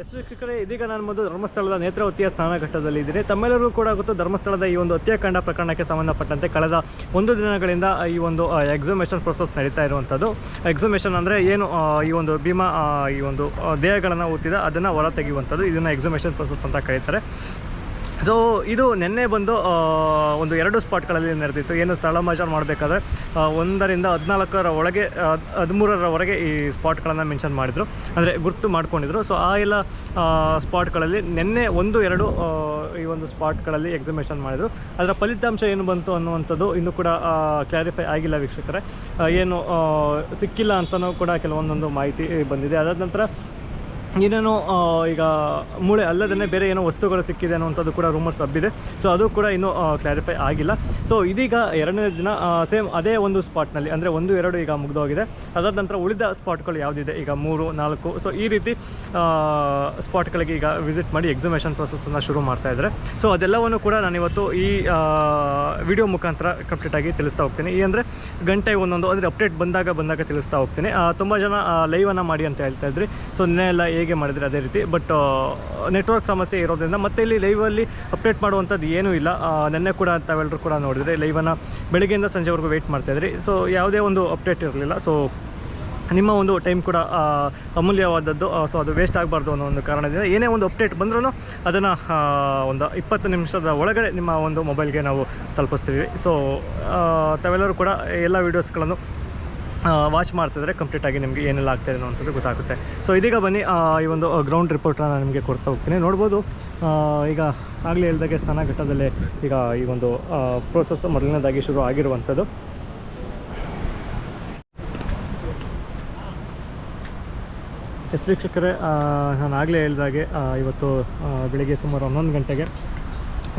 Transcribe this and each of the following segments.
S ವೀಕ್ಷಕರೇ ಇದೀಗ ನಾನು ಮೊದಲು ಧರ್ಮಸ್ಥಳದ ನೇತ್ರಾವತಿಯ ಸ್ನಾನಘಟ್ಟದಲ್ಲಿ ಇದ್ದೀನಿ. ತಮ್ಮೆಲ್ಲರೂ ಕೂಡ ಗೊತ್ತು, ಧರ್ಮಸ್ಥಳದ ಈ ಒಂದು ಹತ್ಯಾಕಾಂಡ ಪ್ರಕರಣಕ್ಕೆ ಸಂಬಂಧಪಟ್ಟಂತೆ ಕಳೆದ ಒಂದು ದಿನಗಳಿಂದ ಈ ಒಂದು ಎಕ್ಸಾಮಿನೇಷನ್ ಪ್ರೊಸೆಸ್ ನಡೀತಾ ಇರುವಂಥದ್ದು. ಎಕ್ಸಾಮಿನೇಷನ್ ಅಂದರೆ ಏನು ಈ ಒಂದು ಭೀಮಾ ಈ ಒಂದು ದೇಹಗಳನ್ನು ಊತಿದ, ಅದನ್ನು ಹೊರ ತೆಗೆಯುವಂಥದ್ದು ಇದನ್ನು ಎಕ್ಸಾಮಿನೇಷನ್ ಪ್ರೊಸೆಸ್ ಅಂತ ಕರೀತಾರೆ. ಸೊ ಇದು ನಿನ್ನೆ ಬಂದು ಒಂದು ಎರಡು ಸ್ಪಾಟ್ಗಳಲ್ಲಿ ನಡೆದಿತ್ತು ಏನು ಸ್ಥಳ ಮಾಚಾರ ಮಾಡಬೇಕಾದ್ರೆ ಒಂದರಿಂದ ಹದಿನಾಲ್ಕರ ಒಳಗೆ ಹದಿಮೂರರವರೆಗೆ ಈ ಸ್ಪಾಟ್ಗಳನ್ನು ಮೆನ್ಷನ್ ಮಾಡಿದರು. ಅಂದರೆ ಗುರ್ತು ಮಾಡ್ಕೊಂಡಿದ್ರು. ಸೊ ಆ ಎಲ್ಲ ಸ್ಪಾಟ್ಗಳಲ್ಲಿ ನಿನ್ನೆ ಒಂದು, ಎರಡು ಈ ಒಂದು ಸ್ಪಾಟ್ಗಳಲ್ಲಿ ಎಕ್ಸಿಬಿಷನ್ ಮಾಡಿದರು. ಅದರ ಫಲಿತಾಂಶ ಏನು ಬಂತು ಅನ್ನುವಂಥದ್ದು ಇನ್ನೂ ಕೂಡ ಕ್ಲಾರಿಫೈ ಆಗಿಲ್ಲ ವೀಕ್ಷಕರೇ. ಏನು ಸಿಕ್ಕಿಲ್ಲ ಅಂತಲೂ ಕೂಡ ಕೆಲವೊಂದೊಂದು ಮಾಹಿತಿ ಬಂದಿದೆ. ಅದಾದ ನಂತರ ಏನೇನೋ ಈಗ ಮೂಳೆ ಅಲ್ಲದೇ ಬೇರೆ ಏನೋ ವಸ್ತುಗಳು ಸಿಕ್ಕಿದೆ ಅನ್ನೋಂಥದ್ದು ಕೂಡ ರೂಮರ್ಸ್ ಹಬ್ಬಿದೆ. ಸೊ ಅದು ಕೂಡ ಇನ್ನೂ ಕ್ಲಾರಿಫೈ ಆಗಿಲ್ಲ. ಸೊ ಇದೀಗ ಎರಡನೇ ದಿನ ಸೇಮ್ ಅದೇ ಒಂದು ಸ್ಪಾಟ್ನಲ್ಲಿ ಅಂದರೆ ಒಂದು, ಎರಡು ಈಗ ಮುಗಿದೋಗಿದೆ. ಅದಾದ ನಂತರ ಉಳಿದ ಸ್ಪಾಟ್ಗಳು ಯಾವುದಿದೆ? ಈಗ ಮೂರು, ನಾಲ್ಕು. ಸೊ ಈ ರೀತಿ ಸ್ಪಾಟ್ಗಳಿಗೆ ಈಗ ವಿಸಿಟ್ ಮಾಡಿ ಎಕ್ಸಿಮೇಷನ್ ಪ್ರೊಸೆಸನ್ನು ಶುರು ಮಾಡ್ತಾ ಇದ್ದಾರೆ. ಸೊ ಅದೆಲ್ಲವನ್ನು ಕೂಡ ನಾನಿವತ್ತು ಈ ವಿಡಿಯೋ ಮುಖಾಂತರ ಕಂಪ್ಲೀಟಾಗಿ ತಿಳಿಸ್ತಾ ಹೋಗ್ತೀನಿ. ಈ ಅಂದರೆ ಗಂಟೆ ಒಂದೊಂದು, ಅಂದರೆ ಅಪ್ಡೇಟ್ ಬಂದಾಗ ಬಂದಾಗ ತಿಳಿಸ್ತಾ ಹೋಗ್ತೀನಿ. ತುಂಬ ಜನ ಲೈವನ್ನು ಮಾಡಿ ಅಂತ ಹೇಳ್ತಾ ಇದ್ರಿ. ಸೊ ನಿನ್ನೆ ಎಲ್ಲ ಹೇಗೆ ಮಾಡಿದರೆ ಅದೇ ರೀತಿ. ಬಟ್ ನೆಟ್ವರ್ಕ್ ಸಮಸ್ಯೆ ಇರೋದ್ರಿಂದ ಮತ್ತೆ ಇಲ್ಲಿ ಲೈವಲ್ಲಿ ಅಪ್ಡೇಟ್ ಮಾಡುವಂಥದ್ದು ಏನೂ ಇಲ್ಲ. ನೆನ್ನೆ ಕೂಡ ತಾವೆಲ್ಲರೂ ಕೂಡ ನೋಡಿದರೆ ಲೈವನ್ನು ಬೆಳಗ್ಗೆಯಿಂದ ಸಂಜೆವರೆಗೂ ವೆಯ್ಟ್ ಮಾಡ್ತಾಯಿದ್ರಿ ಸೊ ಯಾವುದೇ ಒಂದು ಅಪ್ಡೇಟ್ ಇರಲಿಲ್ಲ. ಸೊ ನಿಮ್ಮ ಒಂದು ಟೈಮ್ ಕೂಡ ಅಮೂಲ್ಯವಾದದ್ದು. ಸೊ ಅದು ವೇಸ್ಟ್ ಆಗಬಾರ್ದು ಅನ್ನೋ ಒಂದು ಕಾರಣದಿಂದ ಏನೇ ಒಂದು ಅಪ್ಡೇಟ್ ಬಂದ್ರೂ ಅದನ್ನು ಒಂದು ಇಪ್ಪತ್ತು ನಿಮಿಷದ ಒಳಗಡೆ ನಿಮ್ಮ ಒಂದು ಮೊಬೈಲ್ಗೆ ನಾವು ತಲುಪಿಸ್ತೀವಿ. ಸೊ ತಾವೆಲ್ಲರೂ ಕೂಡ ಎಲ್ಲ ವೀಡಿಯೋಸ್ಗಳನ್ನು ವಾಚ್ ಮಾಡ್ತಿದ್ರೆ ಕಂಪ್ಲೀಟಾಗಿ ನಿಮಗೆ ಏನೆಲ್ಲ ಆಗ್ತಾಯಿದೆ ಅನ್ನೋಂಥದ್ದು ಗೊತ್ತಾಗುತ್ತೆ. ಸೊ ಇದೀಗ ಬನ್ನಿ ಈ ಒಂದು ಗ್ರೌಂಡ್ ರಿಪೋರ್ಟ್ನ ನಾನು ನಿಮಗೆ ಕೊಡ್ತಾ ಹೋಗ್ತೀನಿ. ನೋಡ್ಬೋದು ಈಗ ಆಗಲೇ ಹೇಳಿದಾಗೆ ಸ್ನಾನಘಟ್ಟದಲ್ಲೇ ಈಗ ಈ ಒಂದು ಪ್ರೋಸೆಸ್ ಮೊದಲನೇದಾಗಿ ಶುರು ಆಗಿರುವಂಥದ್ದು. ಎಸ್ ವೀಕ್ಷಕರೇ ನಾನು ಆಗಲೇ ಹೇಳಿದಾಗೆ ಇವತ್ತು ಬೆಳಿಗ್ಗೆ ಸುಮಾರು ಹನ್ನೊಂದು ಗಂಟೆಗೆ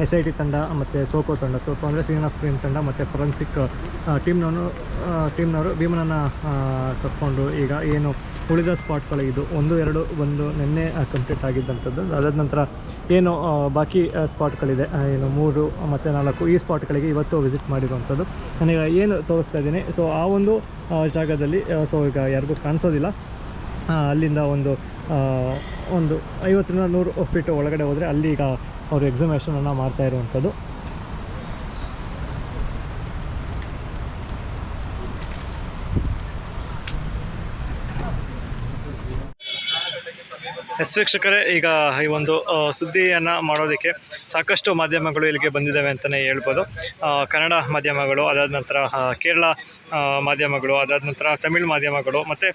ಎಸ್ ಐ ಟಿ ತಂಡ, ಮತ್ತು ಸೋಕೋ ತಂಡ ಸೋಕೋ ಅಂದರೆ ಸೀನ್ ಆಫ್ ಕ್ರೀಮ್ ತಂಡ, ಮತ್ತು ಫೊರೆನ್ಸಿಕ್ ಟೀಮ್ನವನು ಟೀಮ್ನವರು ಭೀಮನನ್ನು ಕರ್ಕೊಂಡು ಈಗ ಏನು ಉಳಿದ ಸ್ಪಾಟ್ಗಳು ಇದು, ಒಂದು, ಎರಡು, ಒಂದು ನಿನ್ನೆ ಕಂಪ್ಲೀಟ್ ಆಗಿದ್ದಂಥದ್ದು ಅದಾದ ನಂತರ ಏನು ಬಾಕಿ ಸ್ಪಾಟ್ಗಳಿದೆ ಏನು ಮೂರು, ಮತ್ತು ನಾಲ್ಕು, ಈ ಸ್ಪಾಟ್ಗಳಿಗೆ ಇವತ್ತು ವಿಸಿಟ್ ಮಾಡಿರುವಂಥದ್ದು ನನಗೆ ಏನು ತೋರಿಸ್ತಾ ಇದ್ದೀನಿ ಸೊ ಆ ಒಂದು ಜಾಗದಲ್ಲಿ ಸೊ ಈಗ ಯಾರಿಗೂ ಕಾಣಿಸೋದಿಲ್ಲ. ಅಲ್ಲಿಂದ ಒಂದು ಒಂದು ಐವತ್ತರಿಂದ ನೂರು ಫೀಟ್ ಒಳಗಡೆ ಹೋದರೆ ಅಲ್ಲಿ ಈಗ ಅವರು ಎಕ್ಸಿಮೇಷನನ್ನು ಮಾಡ್ತಾ ಇರುವಂಥದ್ದು. ಎಸ್ ವೀಕ್ಷಕರೇ, ಈಗ ಈ ಒಂದು ಸುದ್ದಿಯನ್ನು ಮಾಡೋದಕ್ಕೆ ಸಾಕಷ್ಟು ಮಾಧ್ಯಮಗಳು ಇಲ್ಲಿಗೆ ಬಂದಿದ್ದಾವೆ ಅಂತಲೇ ಹೇಳ್ಬೋದು. ಕನ್ನಡ ಮಾಧ್ಯಮಗಳು, ಅದಾದ ನಂತರ ಕೇರಳ ಮಾಧ್ಯಮಗಳು, ಅದಾದ ನಂತರ ತಮಿಳ್ ಮಾಧ್ಯಮಗಳು, ಮತ್ತು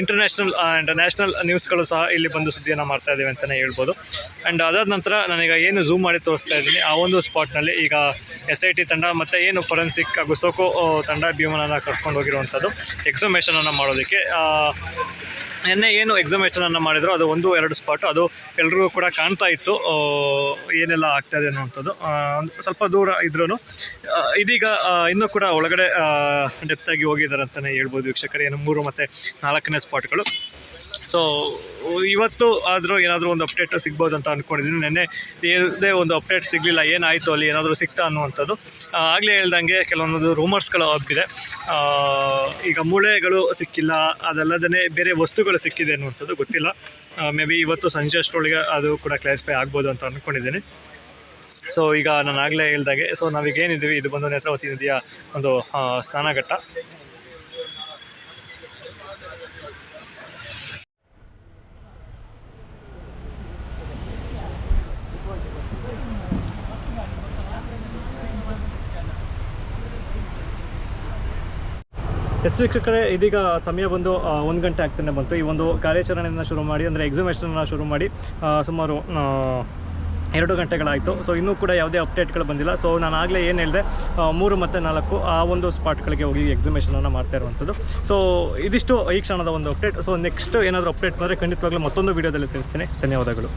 ಇಂಟರ್ನ್ಯಾಷನಲ್ ಆ್ಯಂಡ್ ನ್ಯಾಷನಲ್ ನ್ಯೂಸ್ಗಳು ಸಹ ಇಲ್ಲಿ ಬಂದು ಸುದ್ದಿಯನ್ನು ಮಾಡ್ತಾ ಇದ್ದೀವಿ ಅಂತಲೇ ಹೇಳ್ಬೋದು. ಆ್ಯಂಡ್ ಅದಾದ ನಂತರ ನಾನೀಗ ಏನು ಝೂಮ್ ಮಾಡಿ ತೋರಿಸ್ತಾ ಇದ್ದೀನಿ. ಆ ಒಂದು ಸ್ಪಾಟ್ನಲ್ಲಿ ಈಗ ಎಸ್ ಐ ಟಿ ತಂಡ ಮತ್ತು ಏನು ಫೊರೆನ್ಸಿಕ್ ಹಾಗೂ ಸೋಕೋ ತಂಡ ಭೀಮನನ್ನು ಕರ್ಕೊಂಡು ಹೋಗಿರುವಂಥದ್ದು. ಎಕ್ಸಾಮೇಷನನ್ನು ಮಾಡೋದಕ್ಕೆ ನಿನ್ನೆ ಏನು ಎಕ್ಸಾಮಿನೇಷನನ್ನು ಮಾಡಿದ್ರು? ಅದು ಒಂದು, ಎರಡು ಸ್ಪಾಟ್ ಅದು ಎಲ್ರಿಗೂ ಕೂಡ ಕಾಣ್ತಾ ಇತ್ತು. ಏನೆಲ್ಲ ಆಗ್ತಾ ಇದೆ ಅನ್ನುವಂಥದ್ದು. ಸ್ವಲ್ಪ ದೂರ ಇದ್ರೂ ಇದೀಗ ಇನ್ನೂ ಕೂಡ ಒಳಗಡೆ ಡೆಪ್ತಾಗಿ ಹೋಗಿದ್ದಾರೆ ಅಂತಲೇ ಹೇಳ್ಬೋದು ವೀಕ್ಷಕರು. ಏನು ಮೂರು ಮತ್ತು ನಾಲ್ಕನೇ ಸ್ಪಾಟ್ಗಳು ಸೊ ಇವತ್ತು ಆದರೂ ಏನಾದರೂ ಒಂದು ಅಪ್ಡೇಟ್ ಸಿಗ್ಬೋದು ಅಂತ ಅಂದ್ಕೊಂಡಿದ್ದೀನಿ ನೆನ್ನೆ ಯಾವುದೇ ಒಂದು ಅಪ್ಡೇಟ್ ಸಿಗಲಿಲ್ಲ, ಏನಾಯಿತು ಅಲ್ಲಿ, ಏನಾದರೂ ಸಿಗ್ತಾ ಅನ್ನುವಂಥದ್ದು. ಆಗಲೇ ಹೇಳ್ದಂಗೆ ಕೆಲವೊಂದು ರೂಮರ್ಸ್ಗಳು ಆಗಿದೆ ಈಗ ಮೂಳೆಗಳು ಸಿಕ್ಕಿಲ್ಲ ಅದಲ್ಲದೇ ಬೇರೆ ವಸ್ತುಗಳು ಸಿಕ್ಕಿದೆ ಅನ್ನುವಂಥದ್ದು ಗೊತ್ತಿಲ್ಲ. ಮೇ ಬಿ ಇವತ್ತು ಸಂಜೆ ಅಷ್ಟರೊಳಗೆ ಅದು ಕೂಡ ಕ್ಲಾರಿಫೈ ಆಗ್ಬೋದು ಅಂತ ಅಂದ್ಕೊಂಡಿದ್ದೀನಿ ಸೊ ಈಗ ನಾನು ಆಗಲೇ ಹೇಳ್ದಾಗೆ ಸೊ ನಾವೀಗೇನಿದ್ದೀವಿ ಇದು ಬಂದು ನೇತ್ರಾವತಿ ನದಿಯ ಒಂದು ಸ್ನಾನಘಟ್ಟ. ಎಸ್ ವೀಕ್ಷಕರೇ, ಇದೀಗ ಸಮಯ ಬಂದು ಒಂದು ಗಂಟೆ ಆಗ್ತಾನೆ ಬಂತು. ಈ ಒಂದು ಕಾರ್ಯಾಚರಣೆಯನ್ನು ಶುರು ಮಾಡಿ, ಅಂದರೆ ಎಕ್ಸಿಮೇಷನನ್ನು ಶುರು ಮಾಡಿ ಸುಮಾರು ಎರಡು ಗಂಟೆಗಳಾಯಿತು. ಸೊ ಇನ್ನೂ ಕೂಡ ಯಾವುದೇ ಅಪ್ಡೇಟ್ಗಳು ಬಂದಿಲ್ಲ. ಸೊ ನಾನು ಆಗಲೇ ಏನು ಹೇಳಿದೆ ಮೂರು ಮತ್ತು ನಾಲ್ಕು ಆ ಒಂದು ಸ್ಪಾಟ್ಗಳಿಗೆ ಹೋಗಿ ಎಕ್ಸಿಮೇಷನನ್ನು ಮಾಡ್ತಾ ಇರುವಂಥದ್ದು. ಸೊ ಇದಿಷ್ಟು ಈ ಕ್ಷಣದ ಒಂದು ಅಪ್ಡೇಟ್ ಸೊ ನೆಕ್ಸ್ಟ್ ಏನಾದರೂ ಅಪ್ಡೇಟ್ ಬಂದರೆ ಖಂಡಿತವಾಗ್ಲೂ ಮತ್ತೊಂದು ವೀಡಿಯೋದಲ್ಲಿ ತಿಳಿಸ್ತೀನಿ. ಧನ್ಯವಾದಗಳು.